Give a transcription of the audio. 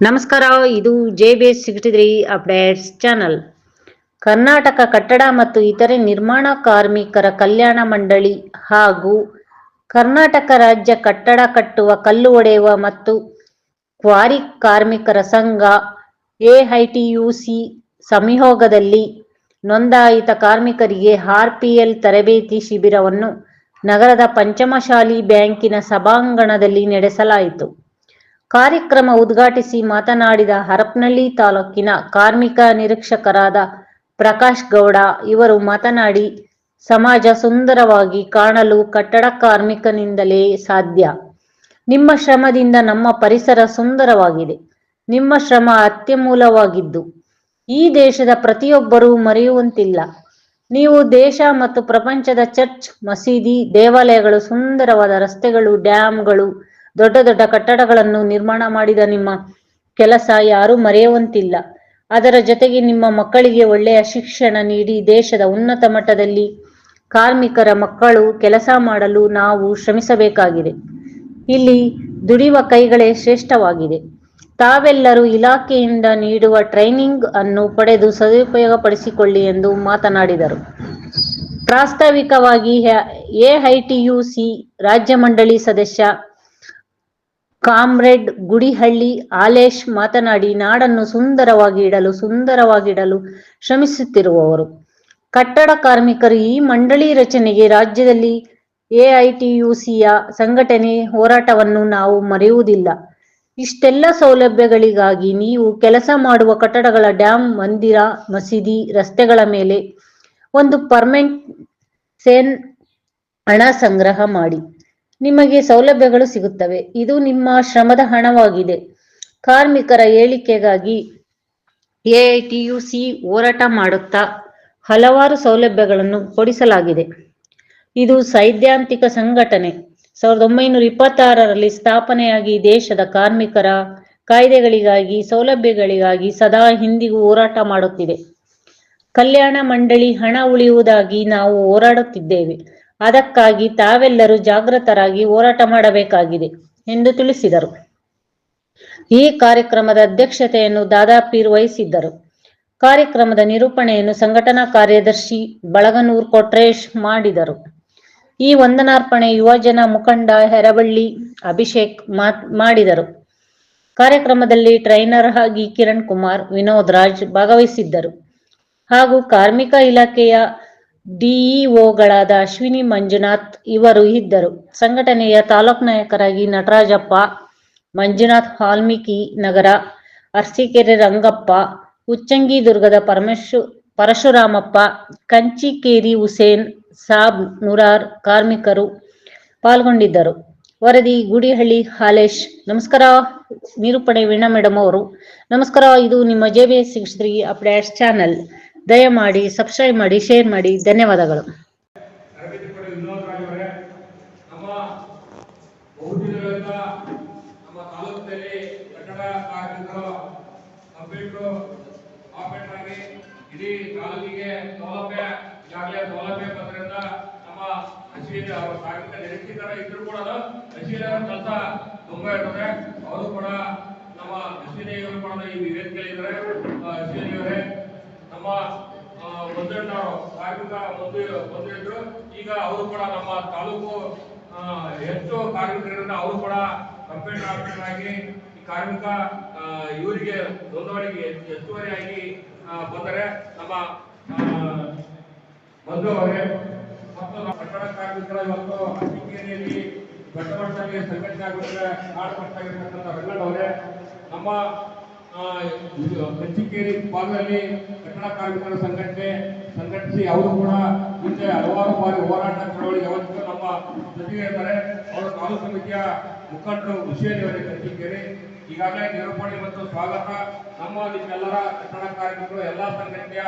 ನಮಸ್ಕಾರ, ಇದು J B S sixty three updates channel. Karnataka ಕಟ್ಟಡ ಮತ್ತು ಇತರೆ ನಿರ್ಮಾಣ ಕಾರ್ಮಿಕರ ಕಲ್ಯಾಣ ಮಂಡಳಿ ಹಾಗೂ ಕರ್ನಾಟಕ ರಾಜ್ಯ ಕಟ್ಟಡ ಕಟ್ಟುವ, ಕಲ್ಲು ಒಡೆಯುವ ಮತ್ತು ಕ್ವಾರಿ ಕಾರ್ಮಿಕರ ಸಂಘ ಎಐಟಿಯುಸಿ ಸಂಯೋಗದಲ್ಲಿ ನೋಂದಾಯಿತ ಕಾರ್ಮಿಕರಿಗೆ ಆರ್ಪಿಎಲ್ ತರಬೇತಿ ಶಿಬಿರವನ್ನು ನಗರದ ಪಂಚಮಶಾಲಿ ಬ್ಯಾಂಕಿನ ಸಭಾಂಗಣದಲ್ಲಿ ನಡೆಸಲಾಯಿತು. ಕಾರ್ಯಕ್ರಮ ಉದ್ಘಾಟಿಸಿ ಮಾತನಾಡಿದ ಹರಪನಹಳ್ಳಿ ತಾಲೂಕಿನ ಕಾರ್ಮಿಕ ನಿರೀಕ್ಷಕರಾದ ಪ್ರಕಾಶ್ ಗೌಡ. ಇವರು ಮಾತನಾಡಿ, ಸಮಾಜ ಸುಂದರವಾಗಿ ಕಾಣಲು ಕಟ್ಟಡ ಕಾರ್ಮಿಕನಿಂದಲೇ ಸಾಧ್ಯ. ನಿಮ್ಮ ಶ್ರಮದಿಂದ ನಮ್ಮ ಪರಿಸರ ಸುಂದರವಾಗಿದೆ. ನಿಮ್ಮ ಶ್ರಮ ಅತ್ಯಮೂಲವಾಗಿದ್ದು ಈ ದೇಶದ ಪ್ರತಿಯೊಬ್ಬರೂ ಮರೆಯುವಂತಿಲ್ಲ. ನೀವು ದೇಶ ಮತ್ತು ಪ್ರಪಂಚದ ಚರ್ಚ್, ಮಸೀದಿ, ದೇವಾಲಯಗಳು, ಸುಂದರವಾದ ರಸ್ತೆಗಳು ಡ್ಯಾಂಗಳು ದೊಡ್ಡ ದೊಡ್ಡ ಕಟ್ಟಡಗಳನ್ನು ನಿರ್ಮಾಣ ಮಾಡಿದ ನಿಮ್ಮ ಕೆಲಸ ಯಾರೂ ಮರೆಯುವಂತಿಲ್ಲ. ಅದರ ಜೊತೆಗೆ ನಿಮ್ಮ ಮಕ್ಕಳಿಗೆ ಒಳ್ಳೆಯ ಶಿಕ್ಷಣ ನೀಡಿ ದೇಶದ ಉನ್ನತ ಮಟ್ಟದಲ್ಲಿ ಕಾರ್ಮಿಕರ ಮಕ್ಕಳು ಕೆಲಸ ಮಾಡಲು ನಾವು ಶ್ರಮಿಸಬೇಕಾಗಿದೆ. ಇಲ್ಲಿ ದುಡಿಯುವ ಕೈಗಳೇ ಶ್ರೇಷ್ಠವಾಗಿದೆ. ತಾವೆಲ್ಲರೂ ಇಲಾಖೆಯಿಂದ ನೀಡುವ ಟ್ರೈನಿಂಗ್ ಅನ್ನು ಪಡೆದು ಸದುಪಯೋಗಪಡಿಸಿಕೊಳ್ಳಿ ಎಂದು ಮಾತನಾಡಿದರು. ಪ್ರಾಸ್ತಾವಿಕವಾಗಿ ಎಐಟಿಯುಸಿ ರಾಜ್ಯ ಮಂಡಳಿ ಸದಸ್ಯ ಕಾಮ್ರೇಡ್ ಗುಡಿಹಳ್ಳಿ ಆಲೇಶ್ ಮಾತನಾಡಿ, ನಾಡನ್ನು ಸುಂದರವಾಗಿ ಇಡಲು ಸುಂದರವಾಗಿಡಲು ಶ್ರಮಿಸುತ್ತಿರುವವರು. ಕಟ್ಟಡ ಕಾರ್ಮಿಕರು ಈ ಮಂಡಳಿ ರಚನೆಗೆ ರಾಜ್ಯದಲ್ಲಿ ಎಐಟಿಯುಸಿಯ ಸಂಘಟನೆ ಹೋರಾಟವನ್ನು ನಾವು ಮರೆಯುವುದಿಲ್ಲ. ಇಷ್ಟೆಲ್ಲ ಸೌಲಭ್ಯಗಳಿಗಾಗಿ ನೀವು ಕೆಲಸ ಮಾಡುವ ಕಟ್ಟಡಗಳ ಡ್ಯಾಂ, ಮಂದಿರ, ಮಸೀದಿ, ರಸ್ತೆಗಳ ಮೇಲೆ ಒಂದು ಪರ್ಮೆಂಟ್ ಸೇನ್ ಹಣ ಸಂಗ್ರಹ ಮಾಡಿ. ನಿಮಗೆ ಸೌಲಭ್ಯಗಳು ಸಿಗುತ್ತವೆ. ಇದು ನಿಮ್ಮ ಶ್ರಮದ ಹಣವಾಗಿದೆ. ಕಾರ್ಮಿಕರ ಏಳಿಕೆಗಾಗಿ ಎಐಟಿಯುಸಿ ಹೋರಾಟ ಮಾಡುತ್ತಾ ಹಲವಾರು ಸೌಲಭ್ಯಗಳನ್ನು ಕೊಡಿಸಲಾಗಿದೆ. ಇದು ಸೈದ್ಧಾಂತಿಕ ಸಂಘಟನೆ. ಸಾವಿರದ ಒಂಬೈನೂರ ಇಪ್ಪತ್ತಾರರಲ್ಲಿ ಸ್ಥಾಪನೆಯಾಗಿ ದೇಶದ ಕಾರ್ಮಿಕರ ಕಾಯ್ದೆಗಳಿಗಾಗಿ, ಸೌಲಭ್ಯಗಳಿಗಾಗಿ ಸದಾ ಹಿಂದಿಗೂ ಹೋರಾಟ ಮಾಡುತ್ತಿದೆ. ಕಲ್ಯಾಣ ಮಂಡಳಿ ಹಣ ಉಳಿಯುವುದಾಗಿ ನಾವು ಹೋರಾಡುತ್ತಿದ್ದೇವೆ. ಅದಕ್ಕಾಗಿ ತಾವೆಲ್ಲರೂ ಜಾಗೃತರಾಗಿ ಹೋರಾಟ ಮಾಡಬೇಕಾಗಿದೆ ಎಂದು ತಿಳಿಸಿದರು. ಈ ಕಾರ್ಯಕ್ರಮದ ಅಧ್ಯಕ್ಷತೆಯನ್ನು ದಾದಾಪೀರ್ ವಹಿಸಿದ್ದರು. ಕಾರ್ಯಕ್ರಮದ ನಿರೂಪಣೆಯನ್ನು ಸಂಘಟನಾ ಕಾರ್ಯದರ್ಶಿ ಬಳಗನೂರ್ ಕೊಟ್ರೇಶ್ ಮಾಡಿದರು. ಈ ವಂದನಾರ್ಪಣೆ ಯುವಜನ ಮುಖಂಡ ಹೆರಬಳ್ಳಿ ಅಭಿಷೇಕ್ ಮಾಡಿದರು. ಕಾರ್ಯಕ್ರಮದಲ್ಲಿ ಟ್ರೈನರ್ ಆಗಿ ಕಿರಣ್ ಕುಮಾರ್, ವಿನೋದ್ ರಾಜ್ ಭಾಗವಹಿಸಿದ್ದರು. ಹಾಗೂ ಕಾರ್ಮಿಕ ಇಲಾಖೆಯ ಡಿಇಒಗಳಾದ ಅಶ್ವಿನಿ ಮಂಜುನಾಥ್ ಇವರು ಇದ್ದರು. ಸಂಘಟನೆಯ ತಾಲೂಕ್ ನಾಯಕರಾಗಿ ನಟರಾಜಪ್ಪ, ಮಂಜುನಾಥ್ ವಾಲ್ಮೀಕಿ ನಗರ, ಅರ್ಸಿಕೆರೆ ರಂಗಪ್ಪ ಉಚ್ಚಂಗಿ ದುರ್ಗದ ಪರಶುರಾಮಪ್ಪ, ಕಂಚಿಕೇರಿ ಹುಸೇನ್, ಸಾಬ್ ನೂರಾರ್ ಕಾರ್ಮಿಕರು ಪಾಲ್ಗೊಂಡಿದ್ದರು. ವರದಿ ಗುಡಿಹಳ್ಳಿ ಹಾಲೇಶ್. ನಮಸ್ಕಾರ, ನಿರೂಪಣೆ ವೀಣಾ ಮೇಡಮ್ ಅವರು. ನಮಸ್ಕಾರ, ಇದು ನಿಮ್ಮ J B S six updates channel. ದಯಮಾಡಿ ಸಬ್ಸ್ಕ್ರೈಬ್ ಮಾಡಿ ಶೇರ್ ಮಾಡಿ, ಧನ್ಯವಾದಗಳು. ಇಡೀ ಅಶ್ವಿನಿ ಅವರ ಕೂಡ ಅವರ ಕೆಲಸ ಅವರು ಕೂಡ ನಮ್ಮ ಅವರು ಕೂಡ ಈ ವೇದಿಕೆಯಲ್ಲಿ ಇದ್ದಾರೆ. ಅವರೇ ನಮ್ಮ ಆ, ಮಂಜಣ್ಣವರು ಕಾರ್ಮಿಕ ಬಂದಿದ್ರು ಈಗ ಅವರು ಕೂಡ ನಮ್ಮ ತಾಲೂಕು ಹೆಚ್ಚು ಕಾರ್ಮಿಕರಿಂದ ಅವರು ಕೂಡ ಆಗಿ ಈ ಕಾರ್ಮಿಕ ಇವರಿಗೆ ನೋಂದಣಿಗೆ ಹೆಚ್ಚುವರಿಯಾಗಿ ಬಂದರೆ ನಮ್ಮ ಬಂಧು ಅವರೇ ಮತ್ತು ನಮ್ಮ ಕಟ್ಟಡ ಕಾರ್ಮಿಕರ ಇವತ್ತು ಅತ್ತಿಕೇರಿಯಲ್ಲಿ ದೊಡ್ಡ ಮಟ್ಟದಲ್ಲಿ ಸಂಘಟನೆ ಆಗಿದ್ರೆ ನಾಡು ಅವರೇ. ನಮ್ಮ ಕಂಚಿಕೇರಿ ಭಾಗದಲ್ಲಿ ಕಟ್ಟಡ ಕಾರ್ಮಿಕರ ಸಂಘಟನೆ ಸಂಘಟಿಸಿ ಅವರು ಕೂಡ ಮುಂದೆ ಹಲವಾರು ಬಾರಿ ಹೋರಾಟ ಚಳವಳಿ ಯಾವತ್ತೂ ನಮ್ಮ ಜೊತೆಗೆ ಇದ್ದಾರೆ ಅವರು ತಾಲೂಕು ಸಮಿತಿಯ ಮುಖಂಡರು ಹುಷೇರಿಯವರೇ ಕಂಚಿಕೇರಿ ಈಗಾಗಲೇ ನಿರೂಪಣೆ ಮತ್ತು ಸ್ವಾಗತ ನಮ್ಮ ನಿಮ್ಮೆಲ್ಲರ ಕಟ್ಟಡ ಕಾರ್ಮಿಕರು, ಎಲ್ಲಾ ಸಂಘಟನೆಯ